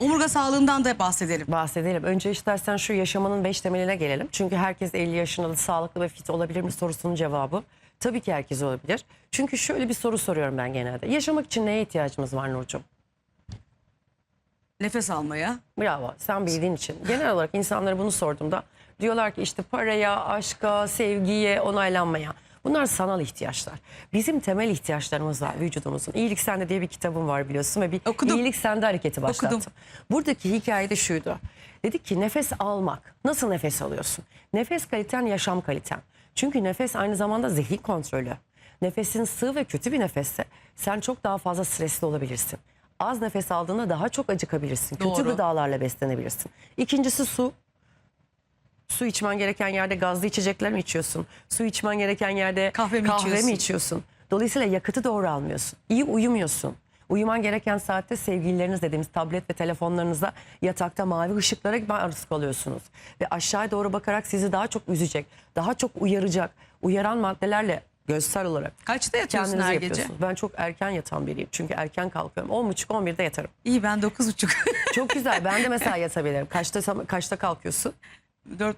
Omurga sağlığından da bahsedelim. Bahsedelim. Önce istersen şu yaşamanın beş temeline gelelim. Çünkü herkes 50 yaşında da sağlıklı ve fit olabilir mi sorusunun cevabı. Tabii ki herkes olabilir. Çünkü şöyle bir soru soruyorum ben genelde. Yaşamak için neye ihtiyacımız var Nurcuğum? Nefes almaya. Bravo sen bildiğin için. Genel olarak insanlara bunu sorduğumda diyorlar ki işte paraya, aşka, sevgiye, onaylanmaya. Bunlar sanal ihtiyaçlar. Bizim temel ihtiyaçlarımız var vücudumuzun. İyilik Sende diye bir kitabım var biliyorsun ve bir Okudum. iyilik sende hareketi başlattım. Okudum. Buradaki hikaye de şuydu. Dedik ki nefes almak. Nasıl nefes alıyorsun? Nefes kaliten yaşam kaliten. Çünkü nefes aynı zamanda zihin kontrolü. Nefesin sığ ve kötü bir nefesse sen çok daha fazla stresli olabilirsin. Az nefes aldığında daha çok acıkabilirsin. Kötü Doğru. gıdalarla beslenebilirsin. İkincisi su. Su içmen gereken yerde gazlı içecekler mi içiyorsun? Su içmen gereken yerde Kahve mi içiyorsun? mi içiyorsun? Dolayısıyla yakıtı doğru almıyorsun. İyi uyumuyorsun. Uyuman gereken saatte sevgilileriniz dediğimiz tablet ve telefonlarınızda yatakta mavi ışıklara maruz kalıyorsunuz. Ve aşağıya doğru bakarak sizi daha çok üzecek, daha çok uyaracak, uyaran maddelerle göster olarak Kaçta yatıyorsun kendinizi her gece? yapıyorsunuz. Ben çok erken yatan biriyim. Çünkü erken kalkıyorum. 10.30-11'de yatarım. İyi ben 9.30. Çok güzel. Ben de mesela yatabilirim. Kaçta, kaçta kalkıyorsun? 4.30.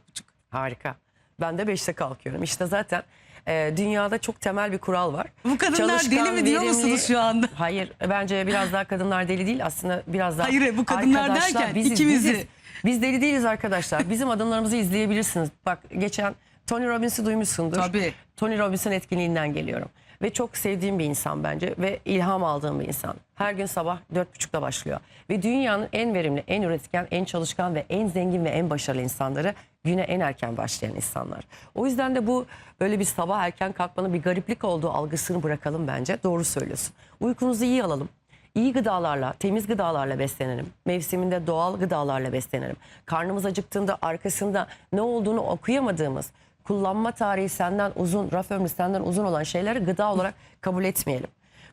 Harika. Ben de 5'te kalkıyorum. İşte zaten e, dünyada çok temel bir kural var. Bu kadınlar Çalışkan, deli mi diyor verimli- musunuz şu anda? Hayır. Bence biraz daha kadınlar deli değil. Aslında biraz daha Hayır, bu kadınlar derken ikimizi. biziz. Biz deli değiliz arkadaşlar. Bizim adımlarımızı izleyebilirsiniz. Bak geçen Tony Robbins'i duymuşsundur. Tabii. Tony Robbins'in etkinliğinden geliyorum. Ve çok sevdiğim bir insan bence ve ilham aldığım bir insan. Her gün sabah dört buçukta başlıyor. Ve dünyanın en verimli, en üretken, en çalışkan ve en zengin ve en başarılı insanları güne en erken başlayan insanlar. O yüzden de bu böyle bir sabah erken kalkmanın bir gariplik olduğu algısını bırakalım bence. Doğru söylüyorsun. Uykumuzu iyi alalım. İyi gıdalarla, temiz gıdalarla beslenelim. Mevsiminde doğal gıdalarla beslenelim. Karnımız acıktığında arkasında ne olduğunu okuyamadığımız, kullanma tarihi senden uzun, raf ömrü senden uzun olan şeyleri gıda olarak kabul etmeyelim.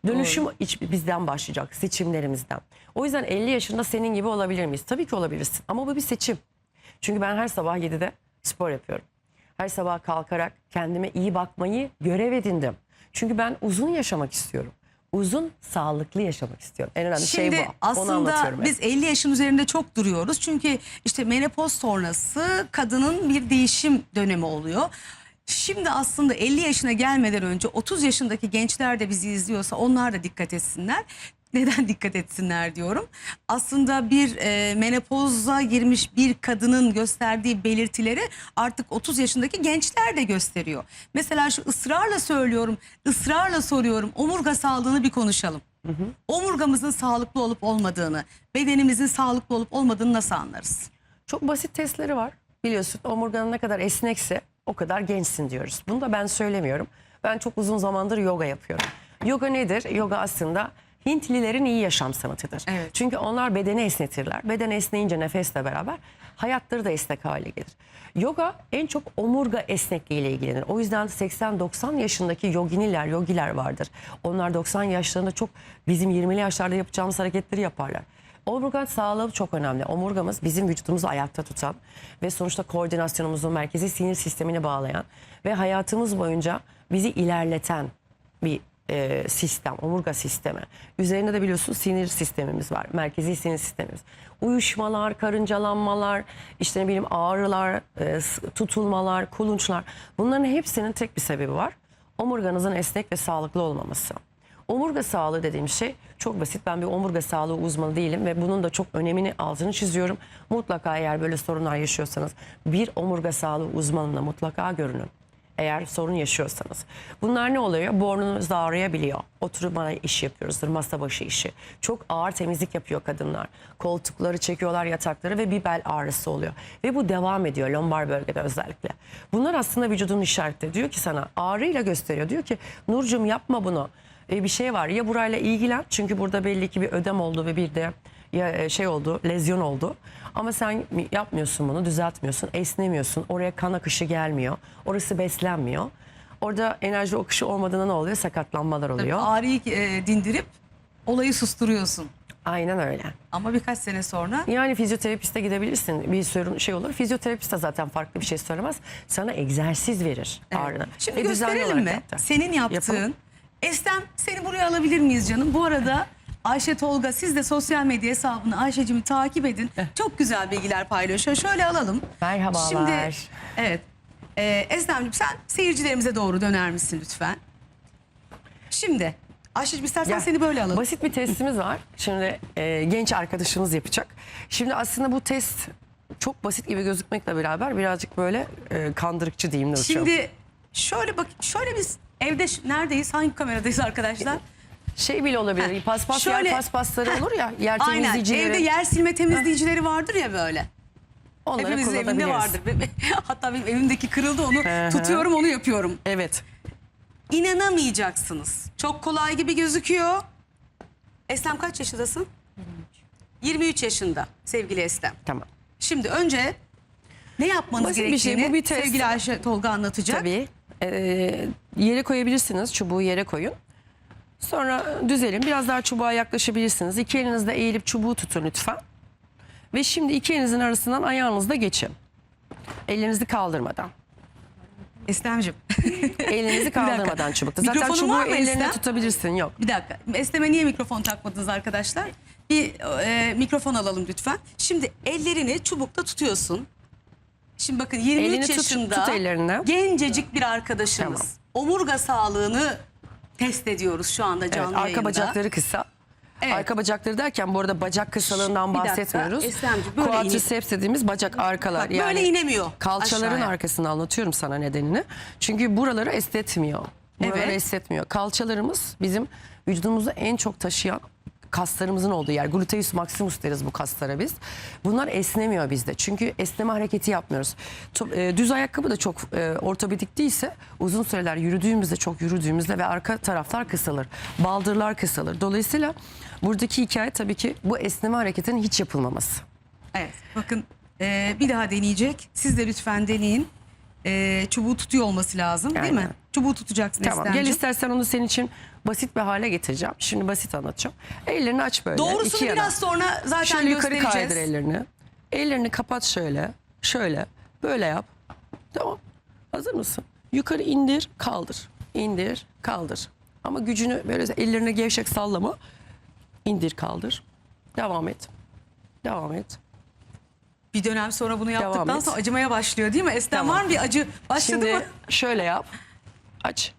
Dönüşüm iç bizden başlayacak, seçimlerimizden. O yüzden 50 yaşında senin gibi olabilir miyiz? Tabii ki olabilirsin ama bu bir seçim. Çünkü ben her sabah 7'de spor yapıyorum. Her sabah kalkarak kendime iyi bakmayı görev edindim. Çünkü ben uzun yaşamak istiyorum. Uzun, sağlıklı yaşamak istiyorum. En önemli Şimdi şey bu. Aslında biz 50 yaşın üzerinde çok duruyoruz. Çünkü işte menopoz sonrası kadının bir değişim dönemi oluyor. Şimdi aslında 50 yaşına gelmeden önce 30 yaşındaki gençler de bizi izliyorsa onlar da dikkat etsinler. Neden dikkat etsinler diyorum. Aslında bir e, menopoza girmiş bir kadının gösterdiği belirtileri artık 30 yaşındaki gençler de gösteriyor. Mesela şu ısrarla söylüyorum, ısrarla soruyorum. Omurga sağlığını bir konuşalım. Omurgamızın sağlıklı olup olmadığını, bedenimizin sağlıklı olup olmadığını nasıl anlarız? Çok basit testleri var. Biliyorsun omurganın ne kadar esnekse o kadar gençsin diyoruz. Bunu da ben söylemiyorum. Ben çok uzun zamandır yoga yapıyorum. Yoga nedir? Yoga aslında Hintlilerin iyi yaşam sanatıdır. Evet. Çünkü onlar bedeni esnetirler. Beden esneyince nefesle beraber hayatları da esnek hale gelir. Yoga en çok omurga esnekliği ile ilgilenir. O yüzden 80-90 yaşındaki yoginiler, yogiler vardır. Onlar 90 yaşlarında çok bizim 20'li yaşlarda yapacağımız hareketleri yaparlar. Omurga sağlığı çok önemli. Omurgamız bizim vücudumuzu ayakta tutan ve sonuçta koordinasyonumuzu merkezi sinir sistemine bağlayan ve hayatımız boyunca bizi ilerleten bir e, sistem, omurga sistemi. Üzerinde de biliyorsun sinir sistemimiz var. Merkezi sinir sistemimiz. Uyuşmalar, karıncalanmalar, işte ne bileyim ağrılar, e, tutulmalar, kulunçlar. Bunların hepsinin tek bir sebebi var. Omurganızın esnek ve sağlıklı olmaması. Omurga sağlığı dediğim şey çok basit. Ben bir omurga sağlığı uzmanı değilim ve bunun da çok önemini altını çiziyorum. Mutlaka eğer böyle sorunlar yaşıyorsanız bir omurga sağlığı uzmanına mutlaka görünün. Eğer sorun yaşıyorsanız. Bunlar ne oluyor? Burnunuz da ağrıyabiliyor. Oturma iş yapıyoruzdur, masa başı işi. Çok ağır temizlik yapıyor kadınlar. Koltukları çekiyorlar, yatakları ve bir bel ağrısı oluyor. Ve bu devam ediyor lombar bölgede özellikle. Bunlar aslında vücudun işareti. Diyor ki sana ağrıyla gösteriyor. Diyor ki Nurcum yapma bunu. E, bir şey var ya burayla ilgilen. Çünkü burada belli ki bir ödem oldu ve bir de ya e, şey oldu, lezyon oldu. Ama sen yapmıyorsun bunu, düzeltmiyorsun, esnemiyorsun. Oraya kan akışı gelmiyor. Orası beslenmiyor. Orada enerji akışı olmadığında ne oluyor? Sakatlanmalar oluyor. Ağrıyı e, dindirip olayı susturuyorsun. Aynen öyle. Ama birkaç sene sonra Yani fizyoterapiste gidebilirsin. Bir sorun şey olur. Fizyoterapist de zaten farklı bir şey söylemez. Sana egzersiz verir ağrına. Şimdi Ve gösterelim mi? yaptı. Senin yaptığın. Yapalım. Estem seni buraya alabilir miyiz canım? Bu arada Ayşe Tolga siz de sosyal medya hesabını Ayşe'cimi takip edin. Çok güzel bilgiler paylaşıyor. Şöyle alalım. Merhabalar. Şimdi evet. Ee, Esnemciğim sen seyircilerimize doğru döner misin lütfen? Şimdi Ayşe'cim istersen Gel. seni böyle alalım. Basit bir testimiz var. Şimdi e, genç arkadaşımız yapacak. Şimdi aslında bu test çok basit gibi gözükmekle beraber birazcık böyle e, kandırıkçı diyeyim Nurçum. Şimdi şöyle bak şöyle biz evde neredeyiz? Hangi kameradayız arkadaşlar? şey bile olabilir. Heh, Paspas şöyle- yer paspasları olur ya. Yer Aynen. temizleyicileri. Evde yer silme temizleyicileri vardır ya böyle. onları Hepimizin evinde kullanabiliriz. vardır. Hatta benim evimdeki kırıldı onu hı. tutuyorum onu yapıyorum. Evet. İnanamayacaksınız. Çok kolay gibi gözüküyor. Eslem kaç yaşındasın? 23 yaşında sevgili Eslem. Tamam. Şimdi önce ne yapmanız Basit bir şey, gerektiğini bu bir test. sevgili Ayşe Tolga anlatacak. Tabii. Ee, yere koyabilirsiniz. Çubuğu yere koyun. Sonra düzelin. Biraz daha çubuğa yaklaşabilirsiniz. İki elinizde eğilip çubuğu tutun lütfen. Ve şimdi iki elinizin arasından ayağınızda geçin. Ellerinizi kaldırmadan. Eslemciğim. Elinizi kaldırmadan çubukta. Zaten Mikrofonun çubuğu var mı ellerine tutabilirsin. Yok. bir dakika. Eslem'e niye mikrofon takmadınız arkadaşlar? Bir e, mikrofon alalım lütfen. Şimdi ellerini çubukta tutuyorsun. Şimdi bakın 23 Elini tut- yaşında tut ellerini. gencecik bir arkadaşımız. Tamam. Omurga sağlığını test ediyoruz şu anda Evet, canlı arka yayında. bacakları kısa. Evet. Arka bacakları derken bu arada bacak kısalığından Bir dakika, bahsetmiyoruz. Eslemciğim, böyle Quadriceps dediğimiz bacak arkalar. Bak, böyle inemiyor Kalçaların aşağıya. arkasını anlatıyorum sana nedenini. Çünkü buraları esnetmiyor. Buraları Evet. esnetmiyor. Kalçalarımız bizim vücudumuzu en çok taşıyan kaslarımızın olduğu yer. Gluteus maximus deriz bu kaslara biz. Bunlar esnemiyor bizde. Çünkü esneme hareketi yapmıyoruz. E, düz ayakkabı da çok e, ortopedik değilse uzun süreler yürüdüğümüzde çok yürüdüğümüzde ve arka taraflar kısalır. Baldırlar kısalır. Dolayısıyla buradaki hikaye tabii ki bu esneme hareketinin hiç yapılmaması. Evet bakın e, bir daha deneyecek. Siz de lütfen deneyin. E, çubuğu tutuyor olması lazım değil mi? Çubuğu tutacaksın Tamam gel Eslemciğim. istersen onu senin için basit bir hale getireceğim. Şimdi basit anlatacağım. Ellerini aç böyle. iki Doğrusunu yana. biraz sonra zaten Şöyle yukarı göstereceğiz. kaydır ellerini. Ellerini kapat şöyle. Şöyle. Böyle yap. Tamam. Hazır mısın? Yukarı indir, kaldır. İndir, kaldır. Ama gücünü böyle ellerini gevşek sallama. İndir, kaldır. Devam et. Devam et. Bir dönem sonra bunu yaptıktan et. sonra acımaya başlıyor değil mi? Eslem Tamam. var mı bir acı? Başladı Şimdi mı? şöyle yap. Aç.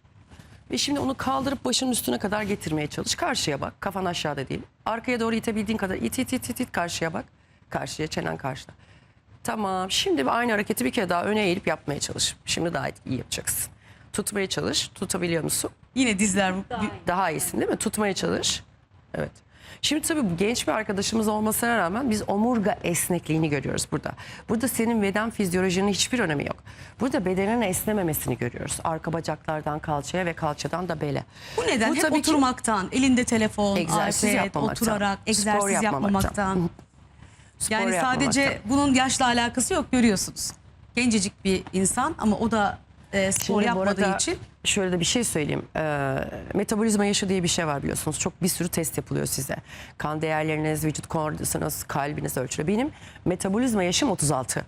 Ve şimdi onu kaldırıp başının üstüne kadar getirmeye çalış. Karşıya bak. Kafan aşağıda değil. Arkaya doğru itebildiğin kadar it it it it, it. karşıya bak. Karşıya çenen karşıda. Tamam. Şimdi bir aynı hareketi bir kere daha öne eğilip yapmaya çalış. Şimdi daha iyi yapacaksın. Tutmaya çalış. Tutabiliyor musun? Yine dizler bu. Daha iyisin değil mi? Tutmaya çalış. Evet. Şimdi tabii bu genç bir arkadaşımız olmasına rağmen biz omurga esnekliğini görüyoruz burada. Burada senin beden fizyolojinin hiçbir önemi yok. Burada bedenin esnememesini görüyoruz. Arka bacaklardan kalçaya ve kalçadan da bele. Bu neden? Hep tabii ki oturmaktan, elinde telefon, Egzersiz iPad, yapmamaktan, oturarak, egzersiz yapmamaktan. yapmamaktan. Yani sadece bunun yaşla alakası yok görüyorsunuz. Gencecik bir insan ama o da e, spor Şimdi bu yapmadığı arada için Şöyle de bir şey söyleyeyim. Ee, metabolizma yaşı diye bir şey var biliyorsunuz. Çok bir sürü test yapılıyor size. Kan değerleriniz, vücut kondisiniz, kalbiniz ölçülüyor. Benim metabolizma yaşım 36.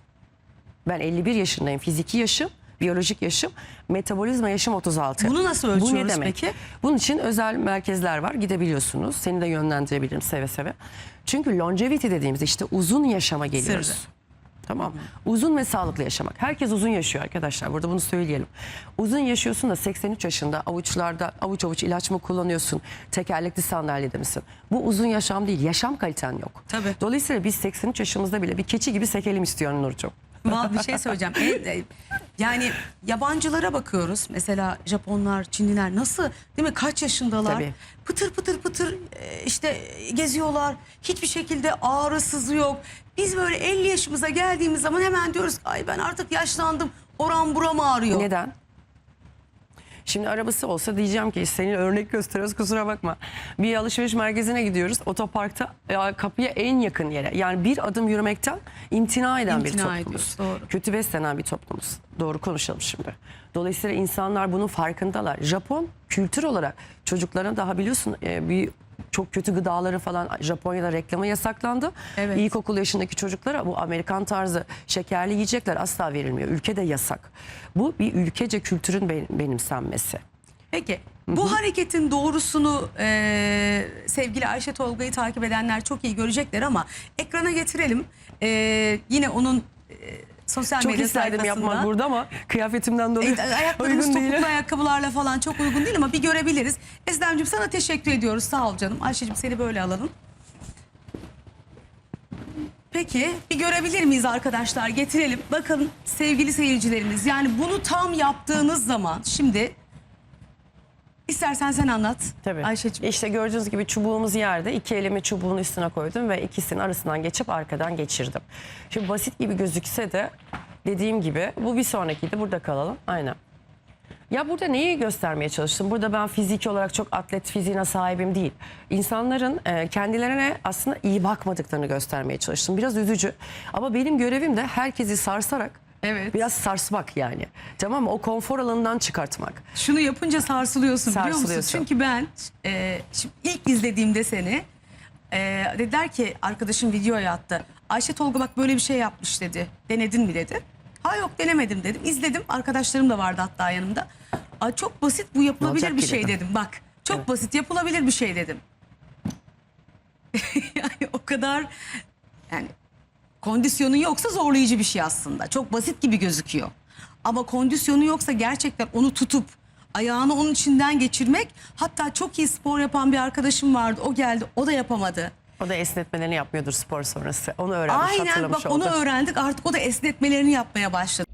Ben 51 yaşındayım. Fiziki yaşım, biyolojik yaşım, metabolizma yaşım 36. Bunu nasıl Bu ölçüyoruz ne demek? peki? Bunun için özel merkezler var. Gidebiliyorsunuz. Seni de yönlendirebilirim seve seve. Çünkü longevity dediğimiz işte uzun yaşama geliyoruz. Sırrı. Tamam. Uzun ve sağlıklı yaşamak. Herkes uzun yaşıyor arkadaşlar. Burada bunu söyleyelim. Uzun yaşıyorsun da 83 yaşında avuçlarda avuç avuç ilaç mı kullanıyorsun? Tekerlekli sandalyede misin? Bu uzun yaşam değil. Yaşam kaliten yok. Tabii. Dolayısıyla biz 83 yaşımızda bile bir keçi gibi sekelim istiyor Nurcuğum. Ma- bir şey söyleyeceğim. E, e, yani yabancılara bakıyoruz. Mesela Japonlar, Çinliler nasıl değil mi? Kaç yaşındalar? Tabii. Pıtır pıtır pıtır e, işte geziyorlar. Hiçbir şekilde ağrısızı yok. Biz böyle 50 yaşımıza geldiğimiz zaman hemen diyoruz ki, ay ben artık yaşlandım. Oram buram ağrıyor. Neden? Şimdi arabası olsa diyeceğim ki senin örnek gösteriyoruz kusura bakma. Bir alışveriş merkezine gidiyoruz. Otoparkta ya, kapıya en yakın yere. Yani bir adım yürümekten imtina eden bir İmtina toplumuz. ediyoruz, doğru. Kötü beslenen bir toplumuz. Doğru konuşalım şimdi. Dolayısıyla insanlar bunun farkındalar. Japon kültür olarak çocuklarına daha biliyorsun e, bir çok kötü gıdaları falan Japonya'da reklamı yasaklandı. Evet. İlkokul yaşındaki çocuklara bu Amerikan tarzı şekerli yiyecekler asla verilmiyor. Ülkede yasak. Bu bir ülkece kültürün ben- benimsenmesi. Peki bu hareketin doğrusunu e, sevgili Ayşe Tolga'yı takip edenler çok iyi görecekler ama ekrana getirelim. E, yine onun e, sosyal Çok medya isterdim sayfasında. yapmak burada ama kıyafetimden dolayı E, ayaklarımız uygun değil. ayakkabılarla falan çok uygun değil ama bir görebiliriz. Eslemciğim sana teşekkür ediyoruz. Sağ ol canım. Ayşe'cim seni böyle alalım. Peki bir görebilir miyiz arkadaşlar? Getirelim. Bakın sevgili seyircilerimiz yani bunu tam yaptığınız zaman şimdi istersen sen anlat Tabii. Ayşe'cim. İşte gördüğünüz gibi çubuğumuz yerde. iki elimi çubuğun üstüne koydum ve ikisinin arasından geçip arkadan geçirdim. Şimdi basit gibi gözükse de dediğim gibi bu bir sonrakiydi. Burada kalalım. Aynen. Ya burada neyi göstermeye çalıştım? Burada ben fiziki olarak çok atlet fiziğine sahibim değil. İnsanların e, kendilerine aslında iyi bakmadıklarını göstermeye çalıştım. Biraz üzücü. Ama benim görevim de herkesi sarsarak Evet. biraz sarsmak yani. Tamam mı? O konfor alanından çıkartmak. Şunu yapınca sarsılıyorsun, biliyor musun? Sarsılıyorsun. Çünkü ben e, şimdi ilk izlediğimde seni e, dediler ki arkadaşım videoya attı. Ayşe Tolga bak böyle bir şey yapmış dedi. Denedin mi dedi. Ha yok denemedim dedim. İzledim. Arkadaşlarım da vardı hatta yanımda. Aa, çok basit bu yapılabilir bir şey dedim. dedim. Bak çok basit yapılabilir bir şey dedim. yani o kadar yani kondisyonun yoksa zorlayıcı bir şey aslında. Çok basit gibi gözüküyor. Ama kondisyonu yoksa gerçekten onu tutup ayağını onun içinden geçirmek hatta çok iyi spor yapan bir arkadaşım vardı. O geldi o da yapamadı. O da esnetmelerini yapmıyordur spor sonrası. Onu öğrenmiş Aynen bak onu oldu. öğrendik artık o da esnetmelerini yapmaya başladı.